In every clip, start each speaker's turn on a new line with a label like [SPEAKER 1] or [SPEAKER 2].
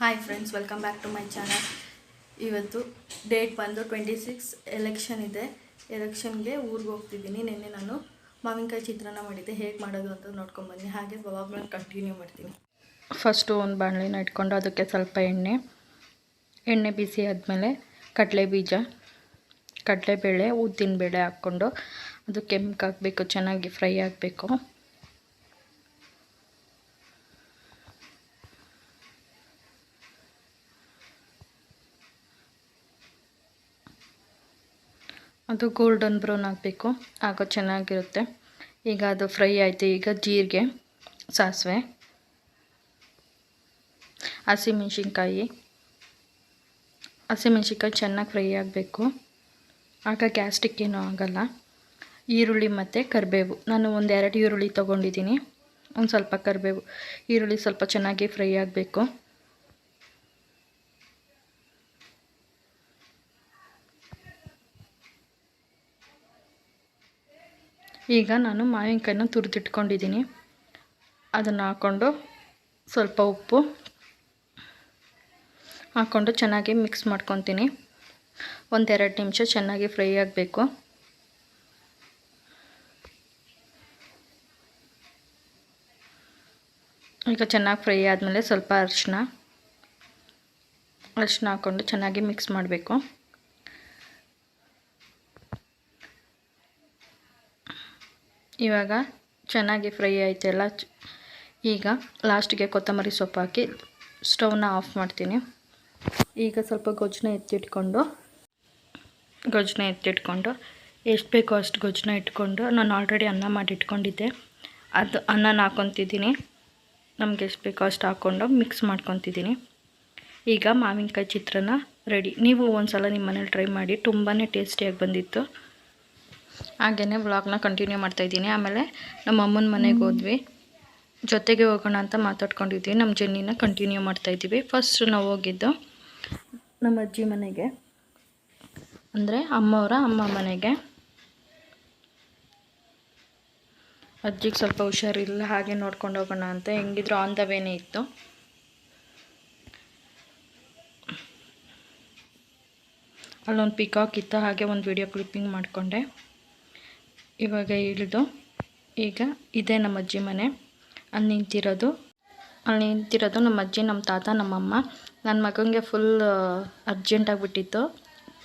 [SPEAKER 1] Hi friends welcome back to my channel ಇವತ್ತು date ಬಂದು twenty six election ಇದೆ ಎಲೆಕ್ಷನ್ಗೆ ಊರಿಗೆ ಹೋಗ್ತಿದ್ದೀನಿ. ನಿನ್ನೆ ನಾನು ಮಾವಿನಕಾಯಿ ಚಿತ್ರಾನ್ನ ಮಾಡಿದ್ದೆ. ಹೇಗೆ ಮಾಡೋದು ಅಂತ ನೋಡ್ಕೊಂಬನ್ನಿ ಹಾಗೆ ಯಾವಾಗಲೂ ಕಂಟಿನ್ಯೂ ಮಾಡ್ತೀನಿ.
[SPEAKER 2] ಫಸ್ಟು ಒಂದು ಬಾಣಲಿನ ಇಟ್ಕೊಂಡು ಅದಕ್ಕೆ ಸ್ವಲ್ಪ ಎಣ್ಣೆ. ಎಣ್ಣೆ ಬಿಸಿ ಆದಮೇಲೆ ಕಡಲೆ ಬೀಜ, ಕಡಲೆಬೇಳೆ ಉದ್ದಿನ ಬೇಳೆ ಹಾಕ್ಕೊಂಡು ಅದು ಕೆಂಪಾಗಬೇಕು ಚೆನ್ನಾಗಿ ಫ್ರೈ ಆಗಬೇಕು ಅದು ಗೋಲ್ಡನ್ ಬ್ರೌನ್ ಆಗಬೇಕು. ಆಗ ಚೆನ್ನಾಗಿರುತ್ತೆ. ಈಗ ಅದು ಫ್ರೈ ಆಯಿತು. ಈಗ ಜೀರಿಗೆ, ಸಾಸಿವೆ, ಹಸಿಮೆಣ್ಸಿನ್ಕಾಯಿ. ಹಸಿಮೆಣ್ಸಿನ್ಕಾಯಿ ಚೆನ್ನಾಗಿ ಫ್ರೈ ಆಗಬೇಕು. ಆಗ ಗ್ಯಾಸ್ಟಿಕ್ ಏನೂ ಆಗಲ್ಲ. ಈರುಳ್ಳಿ ಮತ್ತು ಕರಿಬೇವು. ನಾನು ಒಂದೆರಡು ಈರುಳ್ಳಿ ತೊಗೊಂಡಿದ್ದೀನಿ. ಒಂದು ಸ್ವಲ್ಪ ಕರಿಬೇವು. ಈರುಳ್ಳಿ ಸ್ವಲ್ಪ ಚೆನ್ನಾಗಿ ಫ್ರೈ ಆಗಬೇಕು. ಈಗ ನಾನು ಮಾವಿನಕಾಯಿನ ತುರಿದಿಟ್ಕೊಂಡಿದ್ದೀನಿ. ಅದನ್ನು ಹಾಕ್ಕೊಂಡು ಸ್ವಲ್ಪ ಉಪ್ಪು ಹಾಕ್ಕೊಂಡು ಚೆನ್ನಾಗಿ ಮಿಕ್ಸ್ ಮಾಡ್ಕೊತೀನಿ. ಒಂದೆರಡು ನಿಮಿಷ ಚೆನ್ನಾಗಿ ಫ್ರೈ ಆಗಬೇಕು. ಈಗ ಚೆನ್ನಾಗಿ ಫ್ರೈ ಆದಮೇಲೆ ಸ್ವಲ್ಪ ಅರಿಶಿನ ಅರಿಶಿನ ಹಾಕ್ಕೊಂಡು ಚೆನ್ನಾಗಿ ಮಿಕ್ಸ್ ಮಾಡಬೇಕು. ಇವಾಗ ಚೆನ್ನಾಗಿ ಫ್ರೈ ಆಯ್ತಲ್ಲ ಈಗ ಲಾಸ್ಟಿಗೆ ಕೊತ್ತಂಬರಿ ಸೊಪ್ಪು ಹಾಕಿ ಸ್ಟವ್ನ ಆಫ್ ಮಾಡ್ತೀನಿ. ಈಗ ಸ್ವಲ್ಪ ಗೊಜ್ಜನ್ನ ಎತ್ತಿಟ್ಕೊಂಡು ಗೊಜ್ಜನ್ನ ಎತ್ತಿಟ್ಕೊಂಡು, ಎಷ್ಟು ಬೇಕೋ ಅಷ್ಟು ಗೊಜ್ಜನ ಇಟ್ಕೊಂಡು ನಾನು ಆಲ್ರೆಡಿ ಅನ್ನ ಮಾಡಿ ಇಟ್ಕೊಂಡಿದ್ದೆ ಅದು ಅನ್ನನ ಹಾಕ್ಕೊತಿದ್ದೀನಿ ನಮ್ಗೆ ಎಷ್ಟು ಬೇಕೋ ಅಷ್ಟು ಹಾಕ್ಕೊಂಡು ಮಿಕ್ಸ್ ಮಾಡ್ಕೊತಿದ್ದೀನಿ. ಈಗ ಮಾವಿನಕಾಯಿ ಚಿತ್ರಾನ್ನ ರೆಡಿ ನೀವು ಒಂದು ಸಲ ನಿಮ್ಮ ಮನೇಲಿ ಟ್ರೈ ಮಾಡಿ ತುಂಬಾ ಟೇಸ್ಟಿಯಾಗಿ ಬಂದಿತ್ತು. ಹಾಗೆಯೇ ವ್ಲಾಗ್ನ ಕಂಟಿನ್ಯೂ ಮಾಡ್ತಾಯಿದ್ದೀನಿ ಆಮೇಲೆ ನಮ್ಮ ಅಮ್ಮನ ಮನೆಗೆ ಹೋದ್ವಿ. ಜೊತೆಗೆ ಹೋಗೋಣ ಅಂತ ಮಾತಾಡ್ಕೊಂಡಿದ್ವಿ. ನಮ್ಮ ಜರ್ನಿನ ಕಂಟಿನ್ಯೂ ಮಾಡ್ತಾಯಿದ್ದೀವಿ ಫಸ್ಟ್ ನಾವು ಹೋಗಿದ್ದು ನಮ್ಮ ಅಜ್ಜಿ ಮನೆಗೆ. ಅಂದರೆ ಅಮ್ಮವರ ಅಮ್ಮ ಮನೆಗೆ. ಅಜ್ಜಿಗೆ ಸ್ವಲ್ಪ ಹುಷಾರಿಲ್ಲ. ಹಾಗೆ ನೋಡ್ಕೊಂಡು ಹೋಗೋಣ ಅಂತ. ಹೆಂಗಿದ್ರು ಆನ್ ದ ವೇನೇ ಇತ್ತು. ಅಲ್ಲೊಂದು ಪಿಕಾಕ್ ಇತ್ತು. ಹಾಗೆ ಒಂದು ವಿಡಿಯೋ ಕ್ಲಿಪ್ಪಿಂಗ್ ಮಾಡಿಕೊಂಡೆ. ಇವಾಗ ಇಳಿದು ಈಗ ಇದೇ ನಮ್ಮ ಅಜ್ಜಿ ಮನೆ. ಅಲ್ಲಿ ನಿಂತಿರೋದು. ಅಲ್ಲಿ ನಿಂತಿರೋದು ನಮ್ಮ ಅಜ್ಜಿ ನಮ್ಮ ತಾತ ನಮ್ಮಮ್ಮ ನನ್ನ ಮಗನಿಗೆ ಫುಲ್ ಅರ್ಜೆಂಟಾಗಿಬಿಟ್ಟಿತ್ತು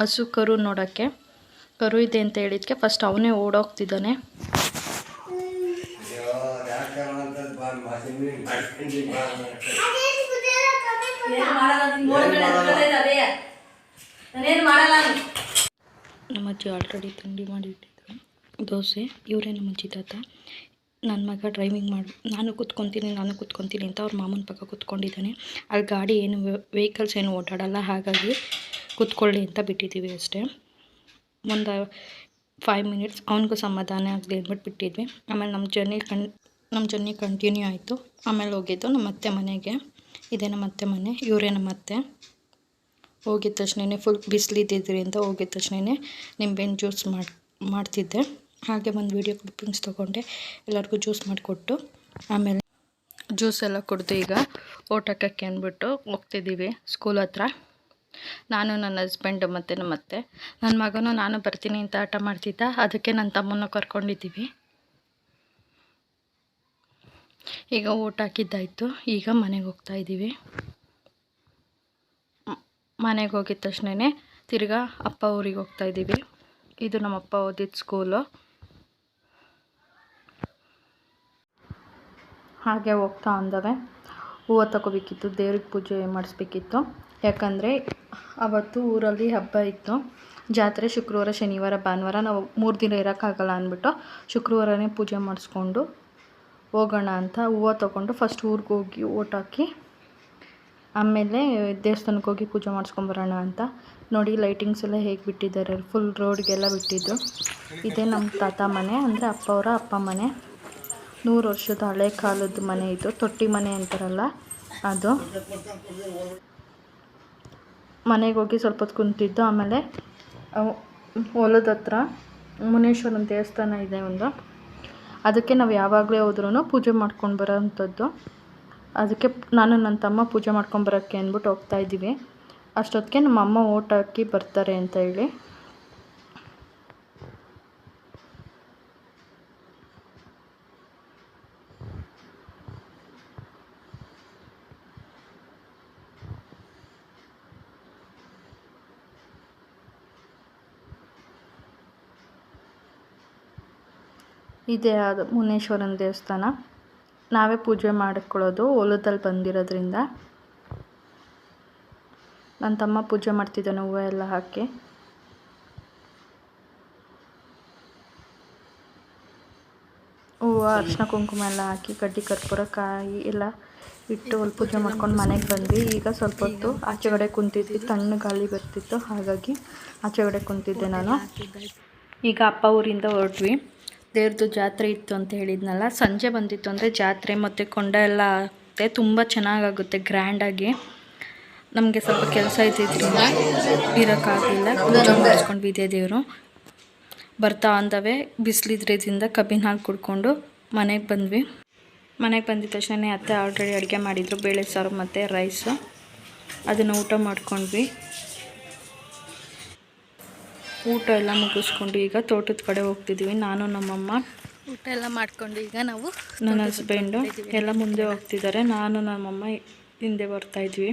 [SPEAKER 2] ಹಸು ಕರು ನೋಡೋಕ್ಕೆ. ಕರು ಇದೆ ಅಂತ ಹೇಳಿದ್ಕೆ ಫಸ್ಟ್ ಅವನೇ ಓಡೋಗ್ತಿದ್ದಾನೆ. ನಮ್ಮ ಅಜ್ಜಿ ಆಲ್ರೆಡಿ ತಿಂಡಿ ಮಾಡಿ ಇಟ್ಟಿದ್ರು ದೋಸೆ ಇವರೇ ನಮ್ಮ ಅಜ್ಜಿ ತಾತ ನನ್ನ ಮಗ ಡ್ರೈವಿಂಗ್ ಮಾಡಿ, ನಾನು ಕೂತ್ಕೊತೀನಿ ನಾನು ಕೂತ್ಕೊತೀನಿ ಅಂತ ಅವ್ರ ಮಾಮನ ಪಕ್ಕ ಕೂತ್ಕೊಂಡಿದ್ದಾನೆ. ಅಲ್ಲಿ ಗಾಡಿ ಏನು ವೆಹಿಕಲ್ಸ್ ಏನು ಓಡಾಡಲ್ಲ, ಹಾಗಾಗಿ ಕೂತ್ಕೊಳ್ಳಿ ಅಂತ ಬಿಟ್ಟಿದ್ದೀವಿ ಅಷ್ಟೇ. ಒಂದು ಫೈವ್ ಮಿನಿಟ್ಸ್ ಅವನಿಗೂ ಸಮಾಧಾನ ಆಗಲಿ ಅಂದ್ಬಿಟ್ಟು ಬಿಟ್ಟಿದ್ವಿ. ಆಮೇಲೆ ನಮ್ಮ ಜರ್ನಿ ಕಣ್ ನಮ್ಮ ಜರ್ನಿ ಕಂಟಿನ್ಯೂ ಆಯಿತು. ಆಮೇಲೆ ಹೋಗಿದ್ದು ನಮ್ಮ ಅತ್ತೆ ಮನೆಗೆ. ಇದೇ ನಮ್ಮ ಅತ್ತೆ ಮನೆ, ಇವರೇ ನಮ್ಮ ಅತ್ತೆ. ಹೋಗಿದ ತಕ್ಷಣವೇ ಫುಲ್ ಬಿಸಿಲಿದ್ದಿದ್ದರಿಂದ ಹೋಗಿದ ತಕ್ಷಣವೇ ನಿಂಬೆಹಣ್ಣು ಜ್ಯೂಸ್ ಮಾಡಿ, ಮಾಡ್ತಿದ್ದೆ. ಹಾಗೆ ಒಂದು ವೀಡಿಯೋ ಕ್ಲಿಪ್ಪಿಂಗ್ಸ್ ತೊಗೊಂಡೆ. ಎಲ್ಲರಿಗೂ ಜ್ಯೂಸ್ ಮಾಡಿಕೊಟ್ಟು ಆಮೇಲೆ ಜ್ಯೂಸ್ ಎಲ್ಲ ಕುಡಿದು ಈಗ ಓಟಕ್ಕೆ ಅಂದ್ಬಿಟ್ಟು ಹೋಗ್ತಿದ್ದೀವಿ ಸ್ಕೂಲ್ ಹತ್ರ. ನಾನು ನನ್ನ ಹಸ್ಬೆಂಡು ಮತ್ತು ನಮ್ಮ ಅತ್ತೆ ನನ್ನ ಮಗನು ನಾನು ಬರ್ತೀನಿ ಅಂತ ಆಟ ಮಾಡ್ತಿದ್ದ. ಅದಕ್ಕೆ ನನ್ನ ತಮ್ಮನ ಕರ್ಕೊಂಡಿದ್ದೀವಿ ಈಗ ಊಟ ಹಾಕಿದ್ದಾಯಿತು. ಈಗ ಮನೆಗೆ ಹೋಗ್ತಾ ಇದ್ದೀವಿ ಮನೆಗೆ ಹೋಗಿದ ತಕ್ಷಣವೇ ತಿರ್ಗಾ ಅಪ್ಪ ಊರಿಗೆ ಹೋಗ್ತಾ ಇದ್ದೀವಿ ಇದು ನಮ್ಮ ಅಪ್ಪ ಓದಿದ ಸ್ಕೂಲು ಹಾಗೆ ಹೋಗ್ತಾ ಅಂದವೆ. ಹೂವು ತಗೋಬೇಕಿತ್ತು ದೇವ್ರಿಗೆ ಪೂಜೆ ಮಾಡಿಸ್ಬೇಕಿತ್ತು. ಯಾಕಂದರೆ ಅವತ್ತು ಊರಲ್ಲಿ ಹಬ್ಬ ಇತ್ತು. ಜಾತ್ರೆ ಶುಕ್ರವಾರ, ಶನಿವಾರ, ಭಾನುವಾರ, ನಾವು ಮೂರು ದಿನ ಇರೋಕ್ಕಾಗಲ್ಲ ಅಂದ್ಬಿಟ್ಟು ಶುಕ್ರವಾರನೇ ಪೂಜೆ ಮಾಡಿಸ್ಕೊಂಡು ಹೋಗೋಣ ಅಂತ ಹೂವು ತೊಗೊಂಡು ಫಸ್ಟ್ ಊರಿಗೆ ಹೋಗಿ ಓಟ್ ಹಾಕಿ, ಆಮೇಲೆ ದೇವಸ್ಥಾನಕ್ಕೆ ಹೋಗಿ ಪೂಜೆ ಮಾಡಿಸ್ಕೊಂಬರೋಣ ಅಂತ ನೋಡಿ ಲೈಟಿಂಗ್ಸ್ ಎಲ್ಲ ಹೇಗೆ ಬಿಟ್ಟಿದ್ದಾರೆ. ಫುಲ್ ರೋಡ್ಗೆಲ್ಲ ಬಿಟ್ಟಿದ್ದು. ಇದೇ ನಮ್ಮ ತಾತ ಮನೆ, ಅಂದರೆ ಅಪ್ಪ ಅವರ ಅಪ್ಪ ಮನೆ. ನೂರು ವರ್ಷದ ಹಳೆ ಕಾಲದ ಮನೆ ಇದು, ತೊಟ್ಟಿ ಮನೆ ಅಂತಾರಲ್ಲ ಅದು. ಮನೆಗೆ ಹೋಗಿ ಸ್ವಲ್ಪ ಹೊತ್ತು ಕುಂತಿದ್ದು, ಆಮೇಲೆ ಹೊಲದ ಹತ್ರ ಮುನೇಶ್ವರನ ದೇವಸ್ಥಾನ ಇದೆ ಒಂದು. ಅದಕ್ಕೆ ನಾವು ಯಾವಾಗಲೇ ಹೋದ್ರೂ ಪೂಜೆ ಮಾಡ್ಕೊಂಡು ಬರೋ ಅಂಥದ್ದು ಅದಕ್ಕೆ ನಾನು ನನ್ನ ತಮ್ಮ ಪೂಜೆ ಮಾಡ್ಕೊಂಡು ಬರೋಕ್ಕೆ ಅಂದ್ಬಿಟ್ಟು ಹೋಗ್ತಾ ಇದ್ದೀವಿ. ಅಷ್ಟೊತ್ತಿಗೆ ನಮ್ಮ ಅಮ್ಮ ಓಟ್ ಹಾಕಿ ಬರ್ತಾರೆ ಅಂತ ಹೇಳಿ. ಇದೇ ಅದು ಮುನೇಶ್ವರನ ದೇವಸ್ಥಾನ. ನಾವೇ ಪೂಜೆ ಮಾಡಿಕೊಳ್ಳೋದು ಹೊಲದಲ್ಲಿ ಬಂದಿರೋದ್ರಿಂದ. ನನ್ನ ತಮ್ಮ ಪೂಜೆ ಮಾಡ್ತಿದ್ದಾನೆ, ಹೂವು ಎಲ್ಲ ಹಾಕಿ. ಹೂವು, ಅರ್ಶಿನ, ಕುಂಕುಮ ಎಲ್ಲ ಹಾಕಿ ಕಡ್ಡಿ ಕರ್ಪೂರ, ಕಾಯಿ ಎಲ್ಲ ಇಟ್ಟು ಅಲ್ಲಿ ಪೂಜೆ ಮಾಡ್ಕೊಂಡು ಮನೆಗೆ ಬಂದ್ವಿ. ಈಗ ಸ್ವಲ್ಪ ಹೊತ್ತು ಆಚೆಗಡೆ ಕುಂತಿದ್ವಿ. ತಣ್ಣು ಗಾಳಿ ಬರ್ತಿತ್ತು, ಹಾಗಾಗಿ ಆಚೆಗಡೆ ಕುಂತಿದ್ದೆ ನಾನು. ಈಗ ಅಪ್ಪ ಊರಿಂದ ಹೊರಟ್ವಿ. ದೇವ್ರದ್ದು ಜಾತ್ರೆ ಇತ್ತು ಅಂತ ಹೇಳಿದ್ನಲ್ಲ ಸಂಜೆ ಬಂದಿತ್ತು ಅಂದರೆ ಜಾತ್ರೆ ಮತ್ತು ಕೊಂಡ ಎಲ್ಲ ಆಗುತ್ತೆ ತುಂಬ ಚೆನ್ನಾಗಾಗುತ್ತೆ ಗ್ರ್ಯಾಂಡಾಗಿ. ನಮಗೆ ಸ್ವಲ್ಪ ಕೆಲಸ ಇದ್ದಿದ್ದರಿಂದ ಇರೋಕ್ಕಾಗಲಿಲ್ಲ. ಪೂಜೆ ಮಾಡಿಸ್ಕೊಂಡು ಇದೇ ದೇವರು. ಬರ್ತಾ ಅಂದವೇ ಬಿಸಿಲಿದ್ರಿಂದ ಕಬ್ಬಿನ ಹಾಲು ಕುಡ್ಕೊಂಡು ಮನೆಗೆ ಬಂದ್ವಿ. ಮನೆಗೆ ಬಂದಿದ್ದ ತಕ್ಷಣ ಅತ್ತೆ ಆಲ್ರೆಡಿ ಅಡುಗೆ ಮಾಡಿದರು ಬೇಳೆ ಸಾರು ಮತ್ತು ರೈಸು ಅದನ್ನು ಊಟ ಮಾಡ್ಕೊಂಡ್ವಿ. ಊಟ ಎಲ್ಲ ಮುಗಿಸ್ಕೊಂಡು ಈಗ ತೋಟದ ಕಡೆ ಹೋಗ್ತಿದ್ದೀವಿ ನಾನು ನಮ್ಮಮ್ಮ
[SPEAKER 1] ಊಟ ಎಲ್ಲ ಮಾಡ್ಕೊಂಡು ಈಗ ನಾವು
[SPEAKER 2] ನನ್ನ ಹಸ್ಬೆಂಡು ಎಲ್ಲ ಮುಂದೆ ಹೋಗ್ತಿದ್ದಾರೆ. ನಾನು ನಮ್ಮಮ್ಮ ಹಿಂದೆ ಬರ್ತಾ ಇದ್ವಿ.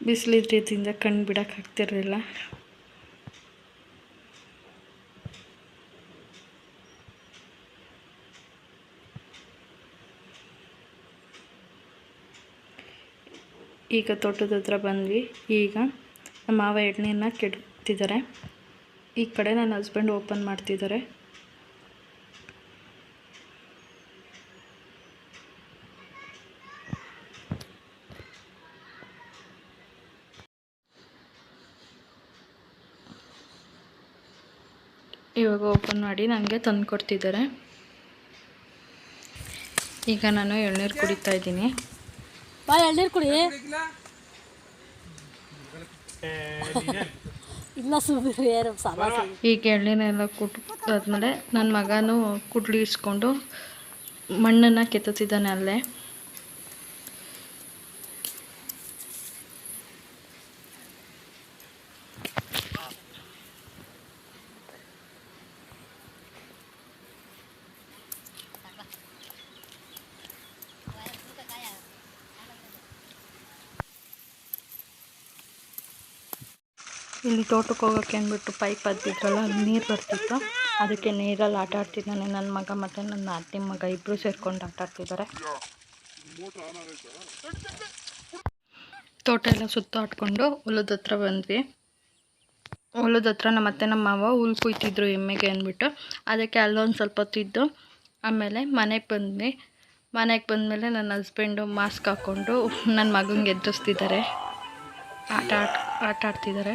[SPEAKER 2] ಬಿಸಿಲಿದ್ರಿಂದ ಕಣ್ಣು ಬಿಡೋಕ್ಕಾಗ್ತಿರಲಿಲ್ಲ ಈಗ ತೋಟದ ಹತ್ರ ಬಂದ್ವಿ. ಈಗ ನಮ್ಮ ಮಾವ ಎಣ್ಣೆಯನ್ನು ಕೆಡ್ತಿದ್ದಾರೆ. ಈ ಕಡೆ ನನ್ನ ಹಸ್ಬೆಂಡ್ ಓಪನ್ ಮಾಡ್ತಿದ್ದಾರೆ. ಇವಾಗ ಓಪನ್ ಮಾಡಿ ನನಗೆ ತಂದು ಕೊಡ್ತಿದ್ದಾರೆ. ಈಗ ನಾನು ಎಳ್ನೀರು ಕುಡಿತಾ ಇದ್ದೀನಿ.
[SPEAKER 3] ಬಾ ಎಳ್ನೀರು ಕುಡಿ. ಇಲ್ಲ ಸುಮ್ಮನೆ
[SPEAKER 2] ಈಗ ಎಳ್ನೀರೆಲ್ಲ ಕುಟ್ಟಾದ್ಮೇಲೆ ನನ್ನ ಮಗನೂ ಕುಡ್ಲಿ ಇಸ್ಕೊಂಡು ಮಣ್ಣನ್ನು ಕೆತ್ತುತ್ತಿದ್ದಾನೆ ಅಲ್ಲೇ. ಇಲ್ಲಿ ತೋಟಕ್ಕೆ ಹೋಗೋಕ್ಕೆ ಅಂದ್ಬಿಟ್ಟು ಪೈಪ್ ಹತ್ತಿದ್ರಲ್ಲ, ಅಲ್ಲಿ ನೀರು ಬರ್ತಿತ್ತು. ಅದಕ್ಕೆ ನೀರಲ್ಲಿ ಆಟ ಆಡ್ತಿದ್ದಾನೆ ನನ್ನ ಮಗ ಮತ್ತು ನನ್ನ ಅತ್ತೆ ಮಗ ಇಬ್ಬರು ಸೇರ್ಕೊಂಡು ಆಟ ಆಡ್ತಿದ್ದಾರೆ. ತೋಟ ಎಲ್ಲ ಸುತ್ತಾಡ್ಕೊಂಡು ಹೊಲದ ಹತ್ರ ಬಂದ್ವಿ. ಹೊಲದ ಹತ್ರ ನಮ್ಮ ಅತ್ತೆ, ನಮ್ಮ ಮಾವ ಹುಲ್ ಕುಯ್ತಿದ್ರು ಎಮ್ಮೆಗೆ ಅಂದ್ಬಿಟ್ಟು. ಅದಕ್ಕೆ ಅಲ್ಲೊಂದು ಸ್ವಲ್ಪ ತಿದ್ದು ಆಮೇಲೆ ಮನೆಗೆ ಬಂದ್ವಿ. ಮನೆಗೆ ಬಂದಮೇಲೆ ನನ್ನ ಹಸ್ಬೆಂಡು ಮಾಸ್ಕ್ ಹಾಕ್ಕೊಂಡು ನನ್ನ ಮಗಂಗೆ ಎದುರಿಸ್ತಿದ್ದಾರೆ. ಆಟ ಆಟ ಆಟ ಆಡ್ತಿದ್ದಾರೆ.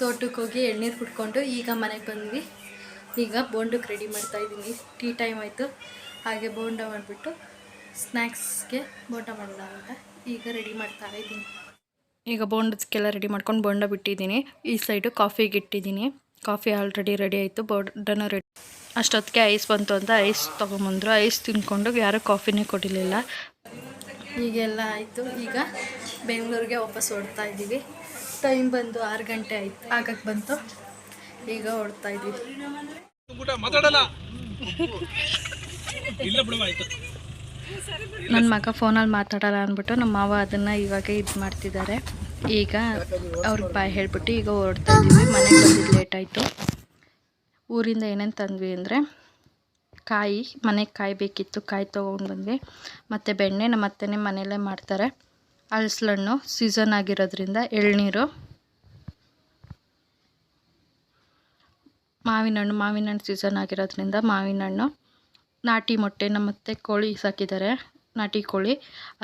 [SPEAKER 1] ತೋಟಕ್ಕೆ ಹೋಗಿ ಎಳ್ನೀರು ಕುಡ್ಕೊಂಡು ಈಗ ಮನೆಗೆ ಬಂದ್ವಿ. ಈಗ ಬೋಂಡಕ್ಕೆ ರೆಡಿ ಮಾಡ್ತಾ ಇದ್ದೀನಿ. ಟೀ ಟೈಮ್ ಆಯಿತು. ಹಾಗೆ ಬೋಂಡ ಮಾಡಿಬಿಟ್ಟು ಸ್ನ್ಯಾಕ್ಸ್ಗೆ ಬೋಂಡ ಮಾಡೋಣ ಅಂತ ಈಗ ರೆಡಿ ಮಾಡ್ತಾ ಇದ್ದೀನಿ.
[SPEAKER 2] ಈಗ ಬೋಂಡಕ್ಕೆಲ್ಲ ರೆಡಿ ಮಾಡ್ಕೊಂಡು ಬೋಂಡ ಬಿಟ್ಟಿದ್ದೀನಿ. ಈ ಸೈಡು ಕಾಫಿಗೆ ಇಟ್ಟಿದ್ದೀನಿ. ಕಾಫಿ ಆಲ್ರೆಡಿ ರೆಡಿ ಆಯಿತು. ಬೋಡನ್ನು ರೆಡಿ ಅಷ್ಟೊತ್ತಿಗೆ ಐಸ್ ಬಂತು ಅಂತ ಐಸ್ ತೊಗೊಂಬಂದರು. ಐಸ್ ತಿನ್ಕೊಂಡು ಯಾರೂ ಕಾಫಿನೇ ಕೊಡಲಿಲ್ಲ.
[SPEAKER 1] ಹೀಗೆಲ್ಲ ಆಯಿತು. ಈಗ ಬೆಂಗಳೂರಿಗೆ ವಾಪಸ್ ಹೊಡ್ತಾ ಇದ್ದೀವಿ. ಟೈಮ್ ಬಂದು ಆರು ಗಂಟೆ ಆಯ್ತು ಆಗಕ್ಕೆ ಬಂತು. ಈಗ ಹೊಡ್ತಾ
[SPEAKER 4] ಬಿಡುವ
[SPEAKER 2] ನನ್ನ ಮಗ ಫೋನಲ್ಲಿ ಮಾತಾಡಲ್ಲ ಅಂದ್ಬಿಟ್ಟು ನಮ್ಮ ಮಾವ ಅದನ್ನು ಇವಾಗ ಇದು ಮಾಡ್ತಿದ್ದಾರೆ. ಈಗ ಅವ್ರಿಗೆ ಬಾಯ್ ಹೇಳ್ಬಿಟ್ಟು ಈಗ ಹೊಡ್ತಾ ಇದ್ದೀವಿ ಮನೆಗೆ ಬಂದಿದ್ದು ಲೇಟ್ ಆಯಿತು. ಊರಿಂದ ಏನೇನು ತಂದ್ವಿ ಅಂದರೆ ಕಾಯಿ ಮನೆಗೆ ಕಾಯಿ ಬೇಕಿತ್ತು ಕಾಯಿ ತೊಗೊಂಡು ಬಂದ್ವಿ. ಮತ್ತು ಬೆಣ್ಣೆ ನಮ್ಮ ಅತ್ತೆನೇ ಮನೆಯಲ್ಲೇ ಮಾಡ್ತಾರೆ. ಹಣ್ಣು ಸೀಸನ್ ಆಗಿರೋದ್ರಿಂದ ಎಳ್ನೀರು. ಮಾವಿನ ಹಣ್ಣು ಮಾವಿನ ಹಣ್ಣು ಸೀಸನ್ ಆಗಿರೋದ್ರಿಂದ ಮಾವಿನ ಹಣ್ಣು ನಾಟಿ ಮೊಟ್ಟೆ ನಮ್ಮ ಅತ್ತೆ ಕೋಳಿ ಸಾಕಿದ್ದಾರೆ, ನಾಟಿ ಕೋಳಿ.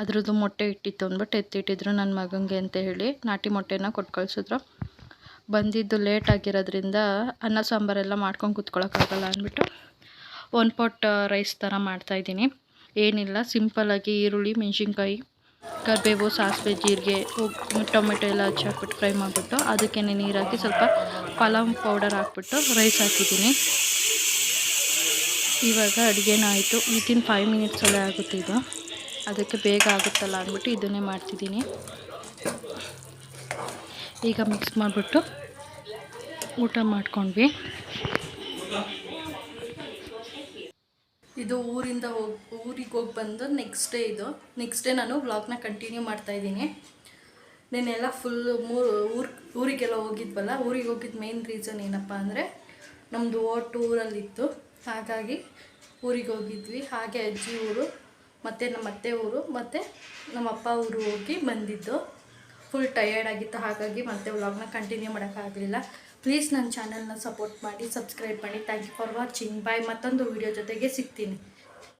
[SPEAKER 2] ಅದ್ರದ್ದು ಮೊಟ್ಟೆ ಇಟ್ಟಿತ್ತು ಅಂದ್ಬಿಟ್ಟು ಎತ್ತಿಟ್ಟಿದ್ರು ನನ್ನ ಮಗನಿಗೆ ಅಂತ ಹೇಳಿ. ನಾಟಿ ಮೊಟ್ಟೆನ ಕೊಟ್ಟು ಕಳಿಸಿದ್ರು. ಬಂದಿದ್ದು ಲೇಟ್ ಆಗಿರೋದ್ರಿಂದ ಅನ್ನ ಸಾಂಬಾರೆಲ್ಲ ಮಾಡ್ಕೊಂಡು ಕೂತ್ಕೊಳ್ಳೋಕ್ಕಾಗಲ್ಲ ಅಂದ್ಬಿಟ್ಟು ಒನ್ ಪಾಟ್ ರೈಸ್ ಥರ ಮಾಡ್ತಾಯಿದ್ದೀನಿ ಏನಿಲ್ಲ, ಸಿಂಪಲ್ಲಾಗಿ ಈರುಳ್ಳಿ, ಮೆಣಸಿನ್ಕಾಯಿ ಕರಿಬೇವು ಸಾಸಿವೆ, ಜೀರಿಗೆ ಟೊಮೆಟೊ ಎಲ್ಲ ಹಚ್ಚಿ ಹಾಕ್ಬಿಟ್ಟು ಫ್ರೈ ಮಾಡಿಬಿಟ್ಟು ಅದಕ್ಕೆ ನೀರು ಹಾಕಿ ಸ್ವಲ್ಪ ಪಲಾವ್ ಪೌಡರ್ ಹಾಕ್ಬಿಟ್ಟು ರೈಸ್ ಹಾಕಿದ್ದೀನಿ.
[SPEAKER 5] ಇವಾಗ ಅಡುಗೆನ ಆಯಿತು. ವಿತಿನ್ ಫೈವ್ ಮಿನಿಟ್ಸಲ್ಲೇ ಆಗುತ್ತೆ ಇದು. ಅದಕ್ಕೆ ಬೇಗ ಆಗುತ್ತಲ್ಲ ಅಂದ್ಬಿಟ್ಟು ಇದನ್ನೇ ಮಾಡ್ತಿದ್ದೀನಿ. ಈಗ ಮಿಕ್ಸ್ ಮಾಡಿಬಿಟ್ಟು ಊಟ ಮಾಡ್ಕೊಂಡ್ವಿ.
[SPEAKER 2] ಇದು ಊರಿಂದ ಹೋಗಿ, ಊರಿಗೆ ಹೋಗಿ ಬಂದು ನೆಕ್ಸ್ಟ್ ಡೇ ಇದು. ನೆಕ್ಸ್ಟ್ ಡೇ ನಾನು ವ್ಲಾಗ್ನ ಕಂಟಿನ್ಯೂ ಮಾಡ್ತಾಯಿದ್ದೀನಿ ನೆನ್ನೆಲ್ಲ ಫುಲ್ ಮೂರು ಊರು, ಊರಿಗೆಲ್ಲ ಹೋಗಿದ್ವಲ್ಲ, ಊರಿಗೆ ಹೋಗಿದ್ದ ಮೇನ್ ರೀಸನ್ ಏನಪ್ಪ ಅಂದರೆ ನಮ್ಮದು ಓಟ್ ಊರಲ್ಲಿತ್ತು. ಹಾಗಾಗಿ ಊರಿಗೆ ಹೋಗಿದ್ವಿ. ಹಾಗೆ ಅಜ್ಜಿ ಊರು, ಮತ್ತು ನಮ್ಮ ಅತ್ತೆ ಊರು, ಮತ್ತು ನಮ್ಮ ಅಪ್ಪ ಊರು ಹೋಗಿ ಬಂದಿದ್ದು. ಫುಲ್ ಟಯರ್ಡ್ ಆಗಿತ್ತು. ಹಾಗಾಗಿ ಮತ್ತೆ ವ್ಲಾಗ್ನ ಕಂಟಿನ್ಯೂ ಮಾಡೋಕ್ಕಾಗಲಿಲ್ಲ. ಪ್ಲೀಸ್ ನನ್ನ ಚಾನಲ್ನ ಸಪೋರ್ಟ್ ಮಾಡಿ ಸಬ್ಸ್ಕ್ರೈಬ್ ಮಾಡಿ. Thank you for watching bye ಮತ್ತೊಂದು ವಿಡಿಯೋ ಜೊತೆಗೆ ಸಿಗ್ತೀನಿ.